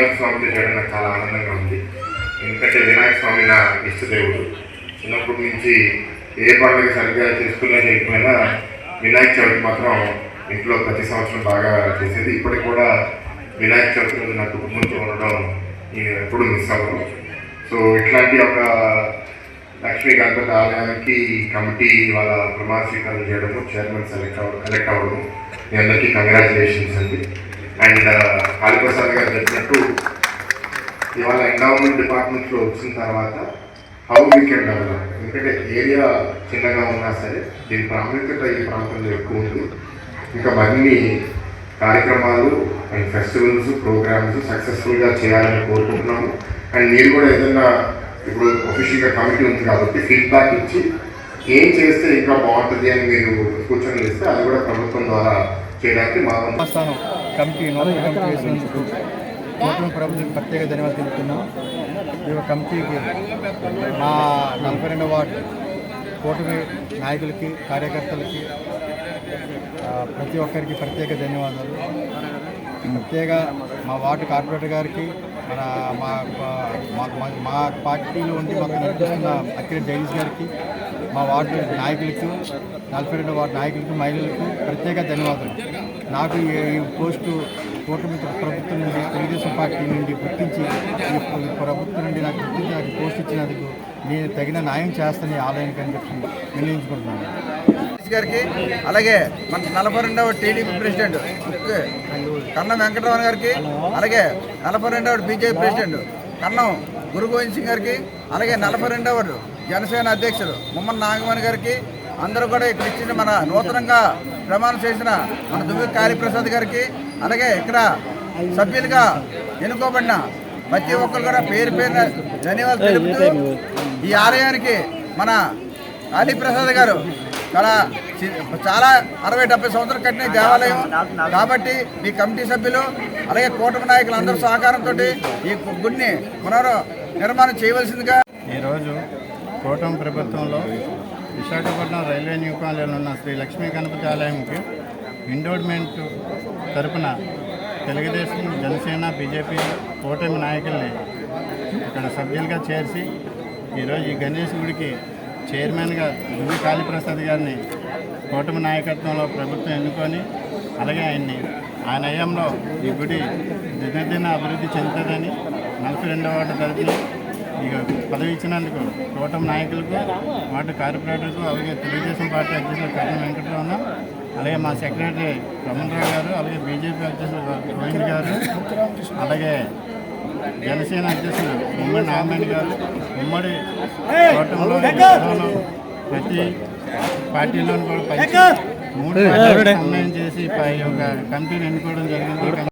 వినాయక స్వామితో చేయడం నాకు చాలా ఆనందంగా ఉంది. ఎందుకంటే వినాయక స్వామి నా ఇష్టదేవుడు. చిన్నప్పటి నుంచి ఏ పండుగ సరిగ్గా చేసుకునే చేయకపోయినా వినాయక చవితి మాత్రం ఇంట్లో ప్రతి సంవత్సరం బాగా చేసేది. ఇప్పటికి కూడా వినాయక చవితి రోజు నా కుటుంబంతో ఉండడం నేను ఎప్పుడు మిస్ అవ్వను. సో ఇట్లాంటి ఒక లక్ష్మీ గణపతి ఆలయానికి కమిటీ వాళ్ళ ప్రమాణ స్వీకారం చేయడము చైర్మన్ సెలెక్ట్ అవ్వడం ఎలెక్ట్ అవ్వడము మీ అందరికీ కంగ్రాచులేషన్స్ అండి. అండ్ కాళీప్రసాద్ గారు చెప్పినట్టు ఇవాళ ఎండోమెంట్ డిపార్ట్మెంట్లో వచ్చిన తర్వాత హౌ వీ కెన్ డెవలప్ ఎందుకంటే ఏరియా చిన్నగా ఉన్నా సరే దీని ప్రాముఖ్యత ఈ ప్రాంతంలో ఎక్కువ ఉంది. ఇంకా మరిన్ని కార్యక్రమాలు అండ్ ఫెస్టివల్స్ ప్రోగ్రామ్స్ సక్సెస్ఫుల్గా చేయాలని కోరుకుంటున్నాము. అండ్ మీరు కూడా ఏదైనా ఇప్పుడు ఒఫీషియల్గా కమిటీ ఉంది కాబట్టి ఫీడ్బ్యాక్ ఇచ్చి ఏం చేస్తే ఇంకా బాగుంటుంది అని మీరు సూచనలు ఇస్తే అది కూడా ప్రభుత్వం ద్వారా చేయడానికి మా కమిటీ నూతన ప్రభుత్వం ప్రత్యేక ధన్యవాదాలు తెలుపుతున్నాం ఈ కమిటీకి మా నలభై రెండవ వార్డు కూటమి నాయకులకి కార్యకర్తలకి ప్రతి ఒక్కరికి ప్రత్యేక ధన్యవాదాలు. ప్రత్యేక మా వార్డు కార్పొరేటర్ గారికి మన మా మా- పార్టీలో ఉండి మాకు నడిపిస్తున్న అఖిల జగదీష్ గారికి మా వార్డు నాయకులకు నలభై రెండు వార్డు నాయకులకు మహిళలకు ప్రత్యేక ధన్యవాదాలు. నాకు ఈ పోస్టు కూటమి ప్రభుత్వం నుండి తెలుగుదేశం పార్టీ నుండి గుర్తించి ఈ ప్రభుత్వం నుండి నాకు గుర్తించి నాకు పోస్ట్ ఇచ్చినందుకు నేను తగిన న్యాయం చేస్తాను ఈ ఆలయానికి అని చెప్పి నిర్ణయించుకుంటున్నాను. గారికి అలాగే మన నలభై రెండవ టీడీపీ ప్రెసిడెంట్ కన్నం వెంకటరమణ గారికి అలాగే నలభై రెండవ బీజేపీ ప్రెసిడెంట్ కన్నం గురు గోవింద్ సింగ్ గారికి అలాగే నలభై రెండవ జనసేన అధ్యక్షుడు ముమ్మన్ నాగమణి గారికి అందరూ కూడా ఇక్కడ ఇచ్చిన మన నూతనంగా ప్రమాణం చేసిన మన దువ్వి కాళీప్రసాద్ గారికి అలాగే ఇక్కడ సభ్యులుగా ఎన్నుకోబడిన ప్రతి ఒక్కరు కూడా పేరు పేరున ధన్యవాదాలు తెలుపుతూ ఈ ఆలయానికి మన కాళీప్రసాద్ గారు చాలా చాలా అరవై డెబ్బై సంవత్సరాలు కట్టిన దేవాలయం. కాబట్టి మీ కమిటీ సభ్యులు అలాగే కూటమి నాయకులు అందరూ సహకారంతో ఈ గుడిని పునర్ నిర్మాణం చేయవలసిందిగా ఈరోజు కూటమి ప్రభుత్వంలో విశాఖపట్నం రైల్వే న్యూ కాలనీలో ఉన్న శ్రీ లక్ష్మీ గణపతి ఆలయంకి ఎండోర్మెంట్ తరపున తెలుగుదేశం జనసేన బీజేపీ కూటమి నాయకుల్ని ఇక్కడ సభ్యులుగా చేర్చి ఈరోజు ఈ గణేష్ గుడికి చైర్మన్గా దువ్వి కాళీప్రసాద్ గారిని కూటమి నాయకత్వంలో ప్రభుత్వం ఎన్నుకొని అలాగే ఆయన్ని ఆయన హయాంలో ఈ గుడి దినదిన అభివృద్ధి చెందుతుందని నలభై రెండవ వార్డు తరఫున పదవి ఇచ్చినందుకు కూటమి నాయకులకు వార్డు కార్పొరేటర్కు అలాగే తెలుగుదేశం పార్టీ అధ్యక్షులు కర్ణ వెంకటరమణ అలాగే మా సెక్రటరీ రమణరావు గారు అలాగే బీజేపీ అధ్యక్షులు గోవింద్ గారు అలాగే జనసేన అధ్యక్షులు ఉమ్మడి నాగమణి గారు ఉమ్మడి కూటమిలో ప్రతి పార్టీలోని కూడా మూడు సమన్వయం చేసి యొక్క కమిటీని ఎన్నుకోవడం జరిగింది.